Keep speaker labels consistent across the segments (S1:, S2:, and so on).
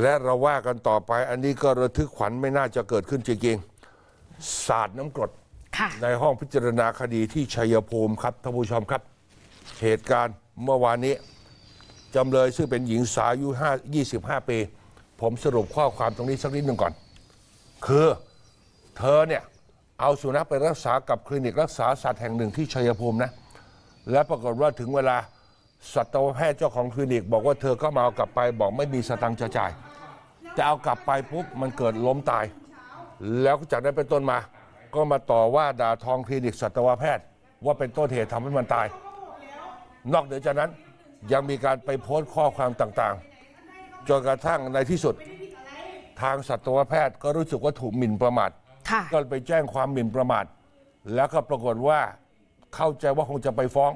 S1: และเราว่ากันต่อไปอันนี้ก็ระทึกขวัญไม่น่าจะเกิดขึ้นจริงๆสาดน้ำกรด
S2: ค่ะ
S1: ในห้องพิจารณาคดีที่ชัยภูมิครับท่านผู้ชมครับ เหตุการณ์เมื่อวานนี้จำเลยซึ่งเป็นหญิงสาวอายุ5 25 ปี ผมสรุปข้อความตรงนี้สักนิดหนึ่งก่อน คือเธอเนี่ย เอาสุนัขไปรักษากับคลินิกรักษาสัตว์แห่งหนึ่งที่ชัยภูมินะ และปรากฏว่าถึงเวลา สัตวแพทย์เจ้าของคลินิก บอกว่าเธอก็มาเอากลับไปบอกไม่มีสตังค์จะจ่าย แต่เอากลับไปปุ๊บมันเกิดล้มตาย แล้วจากนั้นเป็นต้นมา ก็มาต่อว่าด่าทองคลินิกสัตวแพทย์ ว่าเป็นต้นเหตุทำให้มันตาย นอกเหนือจากนั้นยังมีการไปโพสต์ข้อความต่างๆจนกระทั่งในที่สุดทางสัตวแพทย์ก็รู้สึกว่าถูกหมิ่นประมาท
S2: ค่ะ
S1: ก็ไปแจ้งความหมิ่นประมาท แล้วก็ปรากฏว่าเข้าใจว่าคงจะไปฟ้อง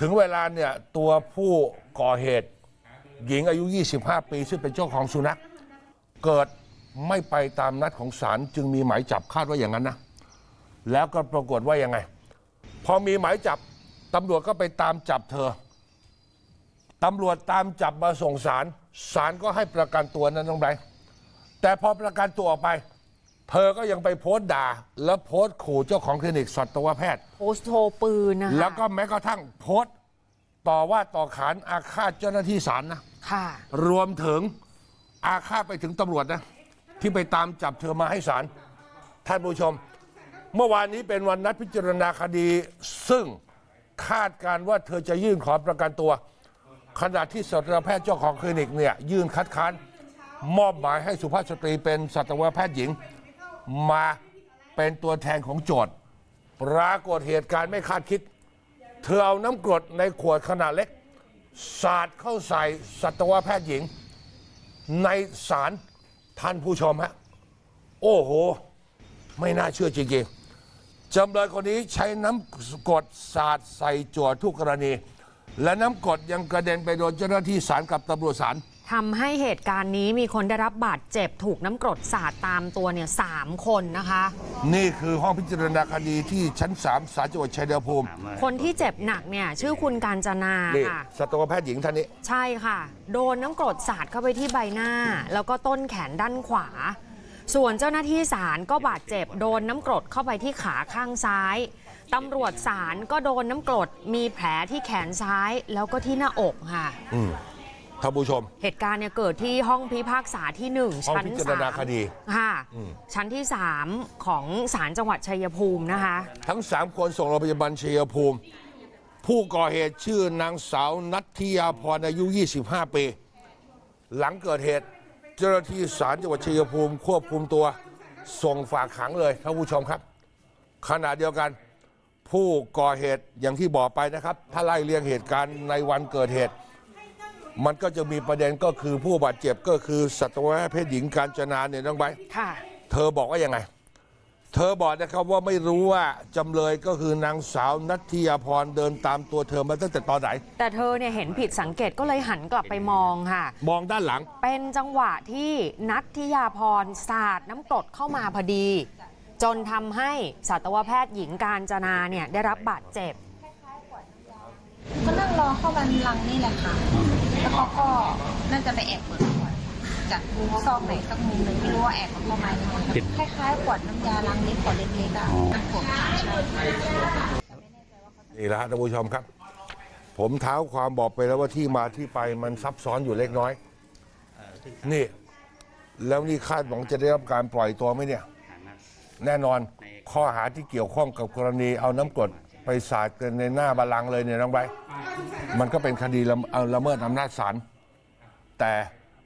S1: ถึงเวลาเนี่ยตัวผู้ก่อเหตุ หญิงอายุ 25 ปี ซึ่งเป็นเจ้าของสุนัข เกิดไม่ไปตามนัดของศาลจึงมีหมายจับคาดว่าอย่างนั้นนะ แล้วก็ปรากฏว่ายังไง พอมีหมายจับตำรวจก็ไปตามจับเธอตำรวจตามจับมาส่งศาลศาลก็ให้ประกันตัวนั้นน้องไบรท์แต่พอประกันตัวออกไป เธอก็ยังไปโพสต์ด่า แล้วโพสต์ขู่เจ้าของคลินิกสัตวแพทย์
S2: โพสต์โชว์ปืนนะคะ
S1: แล้วก็แม้กระทั่งโพสต์ ต่อว่าต่อขานอาฆาตเจ้าหน้าที่ศาลนะ
S2: ค่ะ
S1: รวมถึงอาฆาตไปถึงตำรวจนะ ที่ไปตามจับเธอมาให้ศาลท่านผู้ชม เมื่อวานนี้เป็นวันนัดพิจารณาคดี ซึ่งคาดการณ์ว่าเธอจะยื่นขอประกันตัว ขณะที่สัตวแพทย์เจ้าของคลินิกเนี่ยยื่นคัดค้านมอบหมายให้สุภาพสตรีเป็นสัตวแพทย์หญิง มาเป็นตัวแทนของโจทย์ปรากฏเหตุการณ์ไม่คาดคิด เธอเอาน้ำกรดในขวดขนาดเล็ก สาดเข้าใส่สัตวแพทย์หญิง ในศาลท่านผู้ชมฮะ โอ้โห ไม่น่าเชื่อจริงๆจำเลยคนนี้ใช้น้ำกรดสาดใส่โจทย์ทุกกรณี และน้ำกรดยังกระเด็นไปโดนเจ้าหน้าที่ศาลกับตำรวจศาล
S2: ทำให้เหตุการณ์นี้มีคนได้รับบาดเจ็บถูกน้ำกรดสาดตามตัวเนี่ยสามคนนะคะ
S1: นี่คือห้องพิจารณาคดีที่ชั้นสามศาลจังหวัดชัยภูมิ
S2: คนที่เจ็บหนักเนี่ยชื่อคุณการจนา
S1: นี่
S2: ค่ะ
S1: สัตวแพทย์หญิงท่านนี้
S2: ใช่ค่ะ โดนน้ำกรดสาดเข้าไปที่ใบหน้า แล้วก็ต้นแขนด้านขวา ส่วนเจ้าหน้าที่ศาลก็บาดเจ็บ โดนน้ำกรดเข้าไปที่ขาข้างซ้ายตำรวจศาลก็โดนน้ำกรดมีแผลที่แขนซ้ายแล้วก็ที่หน้าอกค่ะ
S1: ท่านผู้ชม
S2: เหตุการณ์เนี่ยเกิดที่ห้องพิพากษาที่หนึ่ง
S1: ห้อง
S2: ชั้น
S1: พิจารณา
S2: สาม
S1: คดี
S2: ค่ะชั้นที่3ของศาลจังหวัดชัยภูมินะคะ
S1: ทั้งสามคนส่งโรงพยาบาลชัยภูมิ ผู้ก่อเหตุชื่อนางสาวนัทธิยาพรอายุ 25 ปี หลังเกิดเหตุ เจ้าหน้าที่ศาลจังหวัดชัยภูมิ ควบคุมตัว ส่งฝากขังเลยท่านผู้ชมครับ ขณะเดียวกัน ผู้ก่อเหตุอย่างที่บอกไปนะครับ ถ้าไล่เรียงเหตุการณ์ในวันเกิดเหตุ มันก็จะมีประเด็นก็คือผู้บาดเจ็บก็คือสัตวแพทย์หญิงการจนาเนี่ยน้องใบร์ท
S2: ค่ะ
S1: เธอบอกว่ายังไง เธอบอกนะครับว่าไม่รู้ว่าจำเลยก็คือนางสาวนัทธิยาพรเดินตามตัวเธอมาตั้งแต่ตอนไหน
S2: แต่เธอเนี่ยเห็นผิดสังเกตก็เลยหันกลับไปมองค่ะ
S1: มองด้านหลัง
S2: เป็นจังหวะที่นัททิยาพรสาดน้ำกรดเข้ามาพอดี จนทำให้สัตวแพทย์หญิงการจนาเนี่ยได้รับบาดเจ็บ
S3: ก็นั่งรอเข้ามาในรังนี่แหละค่ะ แล้วเขาก็น่าจะไปแอบเปิดขวดจากมุมซอกไหนสักมุมหนึ่งไม่รู้ว่าแอบเข้ามายังไงคล้ายๆขวดน้ำยาล้างลิ้นขวดเล็กๆอะน้ำขวดขาวใช่
S1: นี่แหละฮะท่านผู้ชมครับ ผมเท้าความบอกไปแล้วว่าที่มาที่ไปมันซับซ้อนอยู่เล็กน้อย นี่ แล้วนี่คาดหวังจะได้รับการปล่อยตัวไหมเนี่ย แน่นอนข้อหาที่เกี่ยวข้องกับกรณีเอาน้ำกรดไปสาดกันในหน้าบาลังก์เลยเนี่ยน้องใบร์ท มันก็เป็นคดีละเอาละเมิดอำนาจศาลแต่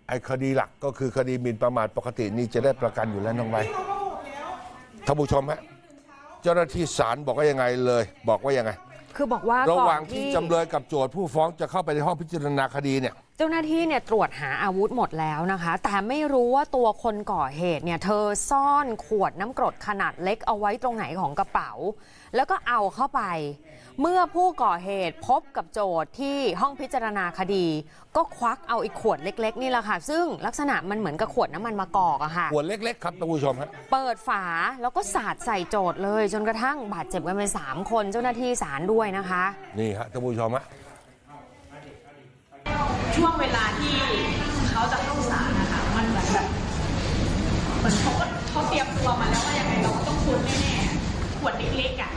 S1: ไอ้คดีหลักก็คือคดีหมิ่นประมาทปกตินี่จะได้ประกันอยู่แล้วน้องใบร์ทท่านผู้ชมฮะเจ้าหน้าที่ศาลบอกว่ายังไงเลย บอกว่ายังไง
S2: คือบอกว่า
S1: ระห
S2: ก่อ
S1: ว่านงที่
S2: ที่
S1: จำเลยกับโจทย์ผู้ฟ้องจะเข้าไปในห้องพิจารณาคดีเนี่ย
S2: เจ้าหน้าที่เนี่ยตรวจหาอาวุธหมดแล้วนะคะ แต่ไม่รู้ว่าตัวคนก่อเหตุเนี่ยเธอซ่อนขวดน้ำกรดขนาดเล็กเอาไว้ตรงไหนของกระเป๋า แล้วก็เอาเข้าไป เมื่อผู้ก่อเหตุพบกับโจทย์ที่ห้องพิจารณาคดี ก็ควักเอาอีกขวดเล็ก ๆ นี่แหละค่ะ ซึ่งลักษณะมันเหมือนกับขวดน้ำมันมะกอกอะค่ะ
S1: ขวดเล็ก ๆ ครับท่านผู้ชมครับ
S2: เปิดฝาแล้วก็สาดใส่โจทย์เลย จนกระทั่งบาดเจ็บกันไปสามคนเจ้าหน้าที่ศาลด้วยนะคะ
S1: นี่ฮะท่านผู้ชมฮะ
S4: ช่วงเวลาที่เขาจะเข้าศาลนะคะมันเหมือนแบบเหมือนเขาก็เขาเตรียมตัวมาแล้วว่าอย่างไรเราก็ต้องคุ้นแน่ๆขวดเล็กๆอะ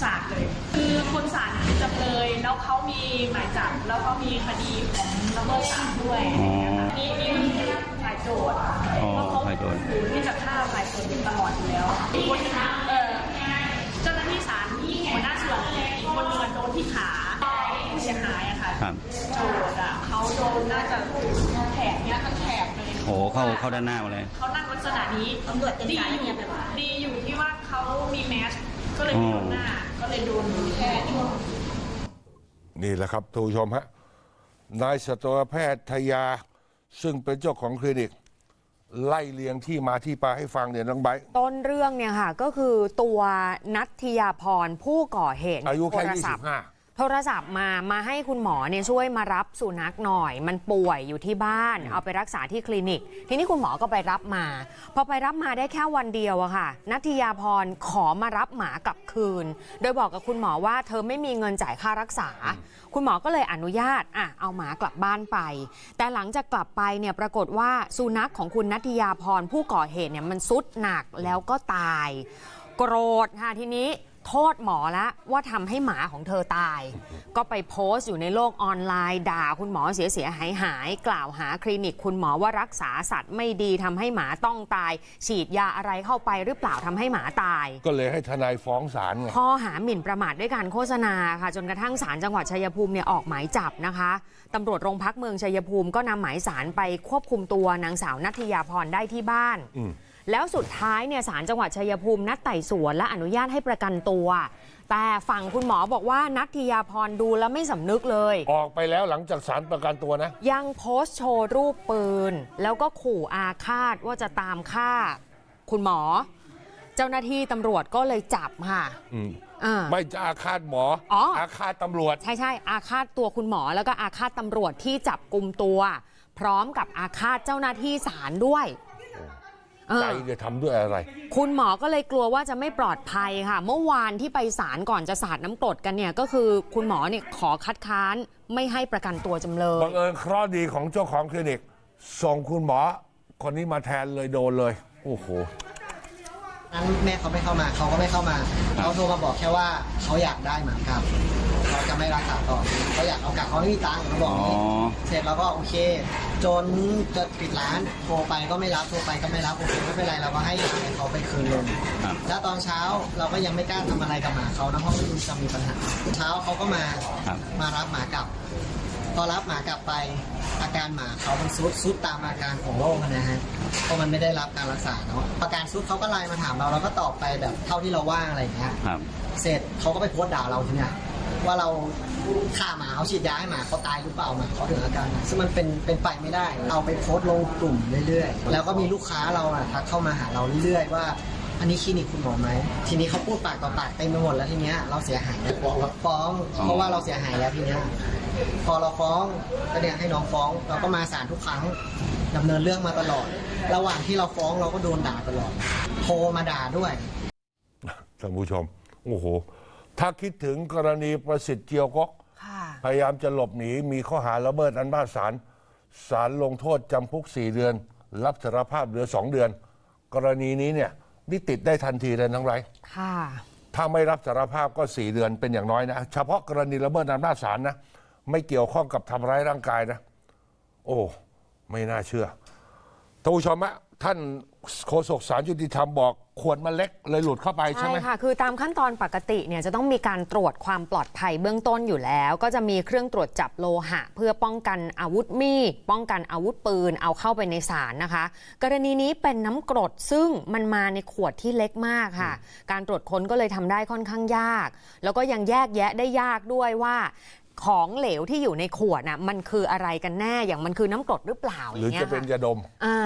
S4: สาดเลย คือคนศาลจำเลยแล้วเขามีหมายจับแล้วเขามีคดีของละเมิดสารด้วย
S5: นี่
S4: นี่นี่ก็คืฝ่ายโจทย์
S5: อ๋
S4: เพราะเขา
S5: ฝ่ายโจทย์
S4: ที่จะฆ่าฝ่ายโจทย์ตลอดอยู่แล้วคนนึงะเออเจ้าหน้าที่ศาลที่หัวหน้าส่วนคนนึงอะโดนที่ขาผู้เสียหายอะค่ะ นน่าจะแถบเนี้ยทั้งแถบเลย
S5: โอ้เข้าเข้าด้านหน้ามาเลย
S4: เขานั่งลักษณะนี้
S3: ตำรวจเป็น
S4: ดี
S3: สาย
S4: อ
S3: เงี
S4: ยู่
S3: ยบเลยว่ะ
S4: ดีอยู่ที่ว่าเขามีแมสก็เลยไม่โดนหน้า ก็เลยโดนแค่ช่วง
S1: นี่แหละครับท่านผู้ชมฮะนายสัตวแพทยา ซึ่งเป็นเจ้าของคลินิก ไล่เลียงที่มาที่ไปให้ฟังเนี่ยน้องไบร์ท
S2: ต้นเรื่องเนี่ยค่ะก็คือตัวนัทยาพรผู้ก่อเหตุ
S1: อายุแค่
S2: โทรศัพท์
S1: 25
S2: โทรศัพท์มามาให้คุณหมอเนี่ยช่วยมารับสุนัขหน่อย มันป่วยอยู่ที่บ้าน เอาไปรักษาที่คลินิก ทีนี้คุณหมอก็ไปรับมา พอไปรับมาได้แค่วันเดียวอะค่ะนัทยาพรขอมารับหมากลับคืน โดยบอกกับคุณหมอว่าเธอไม่มีเงินจ่ายค่ารักษา คุณหมอก็เลยอนุญาตอะเอาหมากลับบ้านไป แต่หลังจากกลับไปเนี่ยปรากฏว่าสุนัขของคุณนัทยาพรผู้ก่อเหตุเนี่ยมันซุดหนักแล้วก็ตาย โกรธค่ะทีนี้ โทษหมอละว่าทำให้หมาของเธอตาย ก็ไปโพสต์อยู่ในโลกออนไลน์ ด่าคุณหมอเสียเสียหายหายๆกล่าวหาคลินิกคุณหมอว่ารักษาสัตว์ไม่ดีทำให้หมาต้องตาย ฉีดยาอะไรเข้าไปหรือเปล่าทำให้หมาตาย
S1: ก็เลยให้ทนายฟ้องศาลไง
S2: ข้อหาหมิ่นประมาทด้วยการโฆษณาค่ะ จนกระทั่งศาลจังหวัดชัยภูมิเนี่ยออกหมายจับนะคะตำรวจโรงพักเมืองชัยภูมิก็นำหมายสารไปควบคุมตัวนางสาวนัทยาพรได้ที่บ้าน
S1: อืม
S2: แล้วสุดท้ายเนี่ยศาลจังหวัดชัยภูมินัดไต่สวนและอนุญาตให้ประกันตัว แต่ฝั่งคุณหมอบอกว่านัทยาพรดูแล้วไม่สำนึกเลย
S1: ออกไปแล้วหลังจากศาลประกันตัวนะ
S2: ยังโพสต์โชว์รูปปืน แล้วก็ขู่อาฆาตว่าจะตามฆ่า คุณหมอ เจ้าหน้าที่ตำรวจก็เลยจับค่ะ
S1: อืม
S2: อ่า
S1: ไม่จะอาฆาตหมอ
S2: อ๋ออ
S1: อาฆาตตำรวจ
S2: ใช่ใช่อาฆาตตัวคุณหมอแล้วก็อาฆาตตำรวจที่จับกลุ่มตัว พร้อมกับอาฆาตเจ้าหน้าที่ศาลด้วยเออ
S1: ใจจะทำด้วยอะไร
S2: คุณหมอก็เลยกลัวว่าจะไม่ปลอดภัยค่ะ เมื่อวานที่ไปศาลก่อนจะสาดน้ำกรดกันเนี่ยก็คือคุณหมอเนี่ยขอคัดค้านไม่ให้ประกันตัวจำเลย
S1: บังเอิญเคราะห์ดีของเจ้าของคลินิก ส่งคุณหมอ คนนี้มาแทนเลยโดนเลย โอ้โห
S6: นั้นแม่เขาไม่เข้ามาเขาก็ไม่เข้ามาเขาโทรมาบอกแค่ว่าเขาอยากได้หมาครับ เขาจะไม่รักษาต่อเขาอยากเอากลับเขาไม่มีตังค์เขาบอกอย่างนี้
S5: อ๋อ
S6: เสร็จแล้วก็โอเค จนจะปิดร้านโทรไปก็ไม่รับโทรไปก็ไม่รับโอเคไม่เป็นไรเราก็ให้ยาให้เขาไปคืนเงิน
S5: ครับ
S6: แล้วตอนเช้าเราก็ยังไม่กล้าทำอะไรกับหมาเขานะเพราะมันจะมีปัญหาเช้าเขาก็มา
S5: ครับ
S6: มารับหมากลับพอรับหมากลับไป อาการหมาเขามันซุดซุดตามอาการของโรคอะนะฮะเพราะมันไม่ได้รับการรักษาเนาะอาการซุดเขาก็ไลน์มาถามเราเราก็ตอบไปแบบเท่าที่เราว่างอะไรอย่างเงี้ย
S5: ครับ
S6: เสร็จเขาก็ไปโพสต์ด่าเราทีเนี้ย ว่าเราฆ่าหมาเขาฉีดยาให้หมาเขาตายหรือเปล่าหมาเขาถึงอาการนักซึ่งมันเป็นเป็นไปไม่ได้ เอาไปโพสต์ลงกลุ่มเรื่อยๆ แล้วก็มีลูกค้าเราอะทักเข้ามาหาเราเรื่อยๆว่าอันนี้คลินิกคุณหมอไหม ทีนี้เขาพูดปากต่อปากเต็มไปหมดแล้วทีเนี้ยเราเสียหายแล้วฟ้อง เพราะว่าเราเสียหายแล้วทีเนี้ยพอเราฟ้องก็เนี่ยให้น้องฟ้องเราก็มาศาลทุกครั้งดำเนินเรื่องมาตลอด ระหว่างที่เราฟ้องเราก็โดนด่าตลอด โทรมาด่าด้วย
S1: ท่านผู้ชม โอ้โห ถ้าคิดถึงกรณีประสิทธิ์เจียวกก
S2: ค่ะ
S1: พยายามจะหลบหนีมีข้อหาละเมิดอำนาจศาลศาลลงโทษจำคุก 4 เดือน รับสารภาพเหลือ 2 เดือน กรณีนี้เนี่ยนี่ติดได้ทันทีเลยน้องไร
S2: ค่ะ
S1: ถ้าไม่รับสารภาพก็ 4 เดือนเป็นอย่างน้อยนะ เฉพาะกรณีละเมิดอำนาจศาลนะ ไม่เกี่ยวข้องกับทำร้ายร่างกายนะ โอ้ ไม่น่าเชื่อท่านผู้ชมอะ ท่านโฆษกสารยุติธรรมบอกขวดมันเล็กเลยหลุดเข้าไปใช่
S2: ใช่
S1: ไหม
S2: ค่ะ คือตามขั้นตอนปกติเนี่ยจะต้องมีการตรวจความปลอดภัยเบื้องต้นอยู่แล้ว ก็จะมีเครื่องตรวจจับโลหะ เพื่อป้องกันอาวุธมีดป้องกันอาวุธปืนเอาเข้าไปในศาลนะคะ กรณีนี้เป็นน้ำกรดซึ่งมันมาในขวดที่เล็กมากค่ะ การตรวจค้นก็เลยทำได้ค่อนข้างยาก แล้วก็ยังแยกแยะได้ยากด้วยว่าของเหลวที่อยู่ในขวดน่ะมันคืออะไรกันแน่อย่างมันคือน้ำกรดหรือเปล่า
S1: หรือ
S2: อย่างเงี้
S1: จะ
S2: ย
S1: เป็น
S2: ค่ะ
S1: ยาดม
S2: อ่า